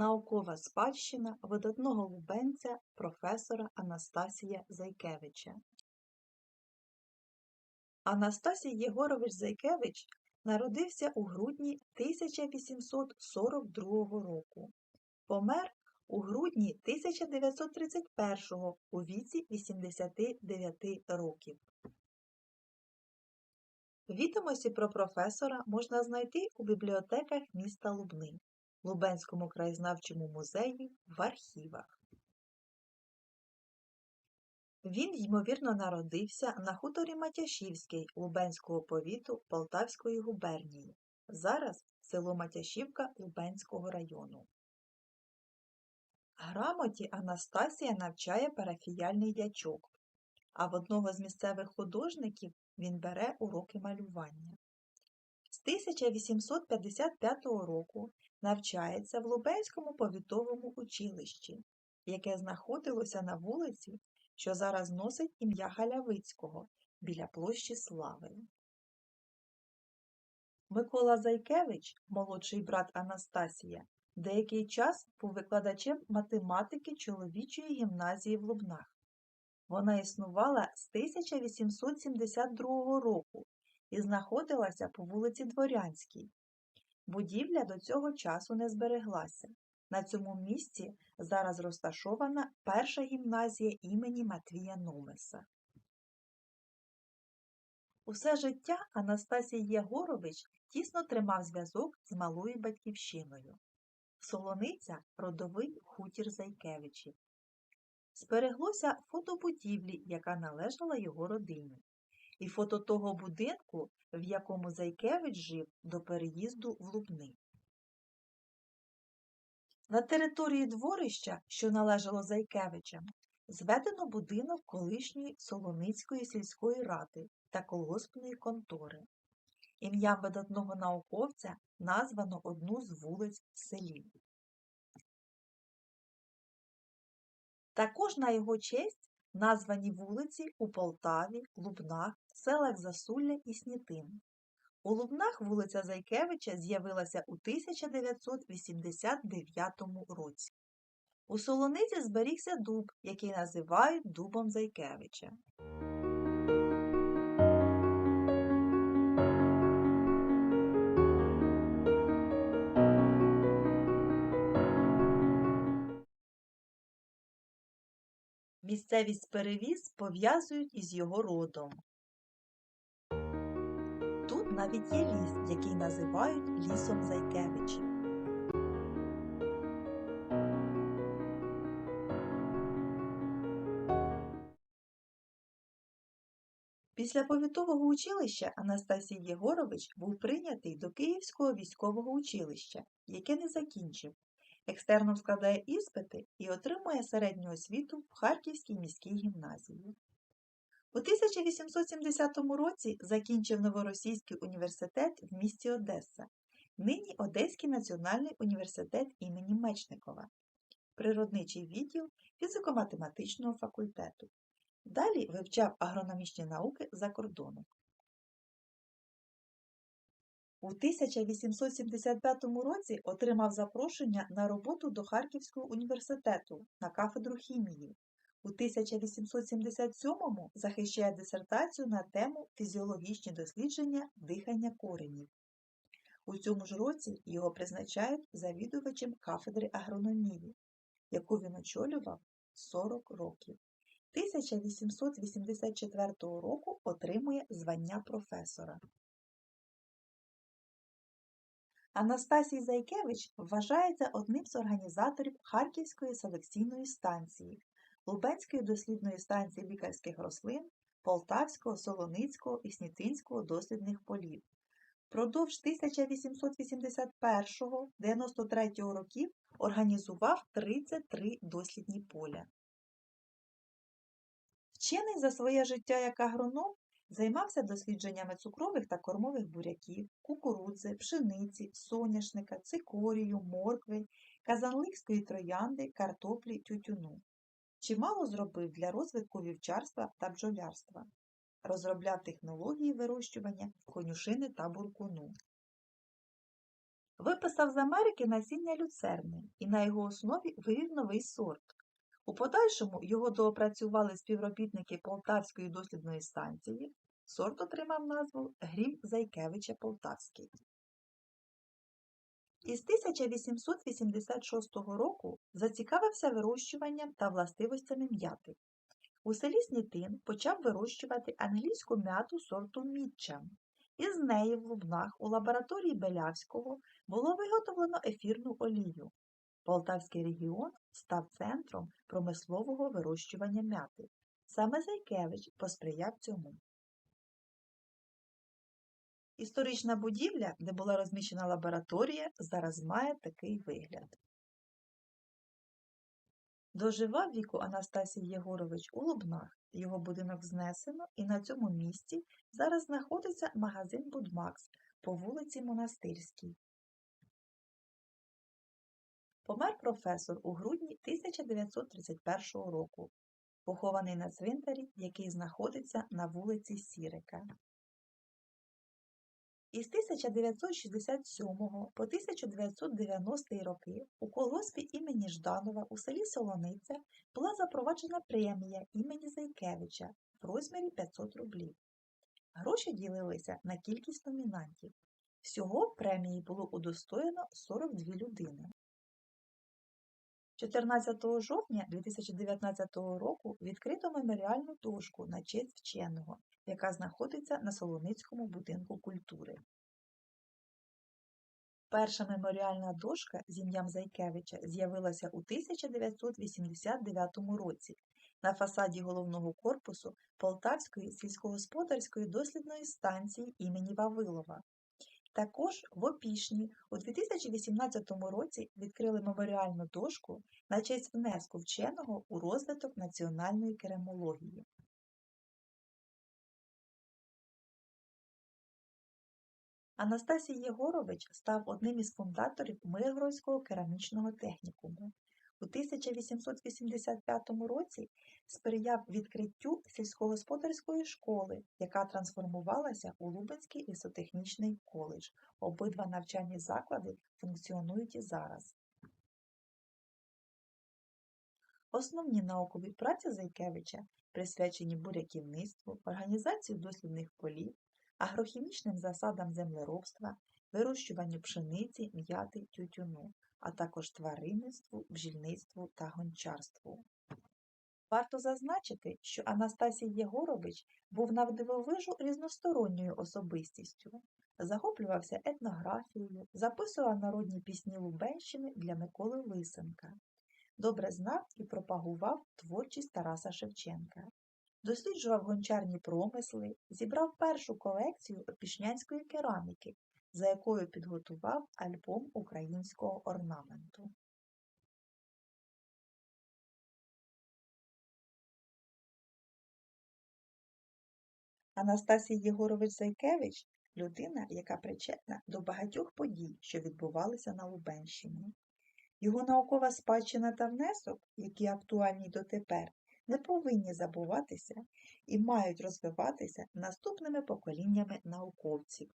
Наукова спадщина видатного лубенця професора Анастасія Зайкевича. Анастасій Єгорович Зайкевич народився у грудні 1842 року. Помер у грудні 1931 у віці 89 років. Відомості про професора можна знайти у бібліотеках міста Лубни, Лубенському краєзнавчому музеї в архівах. Він, ймовірно, народився на хуторі Матяшівський Лубенського повіту Полтавської губернії, зараз село Матяшівка Лубенського району. Грамоті Анастасія навчає парафіяльний дячок, а в одного з місцевих художників він бере уроки малювання. З 1855 року навчається в Лубенському повітовому училищі, яке знаходилося на вулиці, що зараз носить ім'я Галявицького біля площі Слави. Микола Зайкевич, молодший брат Анастасія, деякий час був викладачем математики чоловічої гімназії в Лубнах. Вона існувала з 1872 року і знаходилася по вулиці Дворянській. Будівля до цього часу не збереглася. На цьому місці зараз розташована перша гімназія імені Матвія Номеса. Усе життя Анастасій Єгорович тісно тримав зв'язок з малою батьківщиною. Солониця родовий хутір Зайкевичів. Збереглося фото будівлі, яка належала його родині, і фото того будинку, в якому Зайкевич жив до переїзду в Лубни. На території дворища, що належало Зайкевичам, зведено будинок колишньої Солоницької сільської ради та колгоспної контори. Ім'ям видатного науковця названо одну з вулиць в селі. Також на його честь названі вулиці у Полтаві, Лубнах, селах Засулля і Снітин. У Лубнах вулиця Зайкевича з'явилася у 1989 році. У Солониці зберігся дуб, який називають дубом Зайкевича. Місцевість перевіз пов'язують із його родом. Тут навіть є ліс, який називають лісом Зайкевичів. Після повітового училища Анастасій Єгорович був прийнятий до Київського військового училища, яке не закінчив. Екстерном складає іспити і отримує середню освіту в Харківській міській гімназії. У 1870 році закінчив Новоросійський університет в місті Одеса, нині Одеський національний університет імені Мечникова, природничий відділ фізико-математичного факультету. Далі вивчав агрономічні науки за кордоном. У 1875 році отримав запрошення на роботу до Харківського університету на кафедру хімії. У 1877-му захищає дисертацію на тему фізіологічні дослідження дихання коренів. У цьому ж році його призначають завідувачем кафедри агрономії, яку він очолював 40 років. 1884 року отримує звання професора. Анастасій Зайкевич вважається одним з організаторів Харківської селекційної станції, Лубенської дослідної станції лікарських рослин, Полтавського, Солоницького і Снітинського дослідних полів. Продовж 1881-93 років організував 33 дослідні поля. Вчений за своє життя як агроном займався дослідженнями цукрових та кормових буряків, кукурудзи, пшениці, соняшника, цикорію, моркви, казанликської троянди, картоплі, тютюну. Чимало зробив для розвитку вівчарства та бджолярства. Розробляв технології вирощування конюшини та буркуну. Виписав з Америки насіння люцерни і на його основі вивів новий сорт. У подальшому його доопрацювали співробітники Полтавської дослідної станції. Сорт отримав назву Грім Зайкевича Полтавський. Із 1886 року зацікавився вирощуванням та властивостями м'яти. У селі Снітин почав вирощувати англійську м'яту сорту Мітчам. Із неї в Лубнах у лабораторії Белявського було виготовлено ефірну олію. Полтавський регіон став центром промислового вирощування м'яти. Саме Зайкевич посприяв цьому. Історична будівля, де була розміщена лабораторія, зараз має такий вигляд. Доживав віку Анастасій Єгорович у Лубнах. Його будинок знесено, і на цьому місці зараз знаходиться магазин Будмакс по вулиці Монастирській. Помер професор у грудні 1931 року, похований на цвинтарі, який знаходиться на вулиці Сірика. Із 1967 по 1990 роки у колгоспі імені Жданова у селі Солониця була запроваджена премія імені Зайкевича в розмірі 500 рублів. Гроші ділилися на кількість номінантів. Всього премії було удостоєно 42 людини. 14 жовтня 2019 року відкрито меморіальну дошку на честь вченого, яка знаходиться на Солоницькому будинку культури. Перша меморіальна дошка з ім'ям Зайкевича з'явилася у 1989 році на фасаді головного корпусу Полтавської сільськогосподарської дослідної станції імені Вавилова. Також в Опішні у 2018 році відкрили меморіальну дошку на честь внеску вченого у розвиток національної керамології. Анастасій Єгорович став одним із фундаторів Миргородського керамічного технікуму. У 1885 році сприяв відкриттю сільськогосподарської школи, яка трансформувалася у Лубенський лісотехнічний коледж. Обидва навчальні заклади функціонують і зараз. Основні наукові праці Зайкевича присвячені буряківництву, організації дослідних полів, агрохімічним засадам землеробства, вирощуванню пшениці, м'яти, тютюну, а також тваринництву, бджільництву та гончарству. Варто зазначити, що Анастасій Єгорович був навдивовижу різносторонньою особистістю, захоплювався етнографією, записував народні пісні Лубенщини для Миколи Лисенка, добре знав і пропагував творчість Тараса Шевченка. Досліджував гончарні промисли, зібрав першу колекцію опішнянської кераміки, за якою підготував альбом українського орнаменту. Анастасій Єгорович Зайкевич людина, яка причетна до багатьох подій, що відбувалися на Лубенщині. Його наукова спадщина та внесок, які актуальні дотепер, не повинні забуватися і мають розвиватися наступними поколіннями науковців.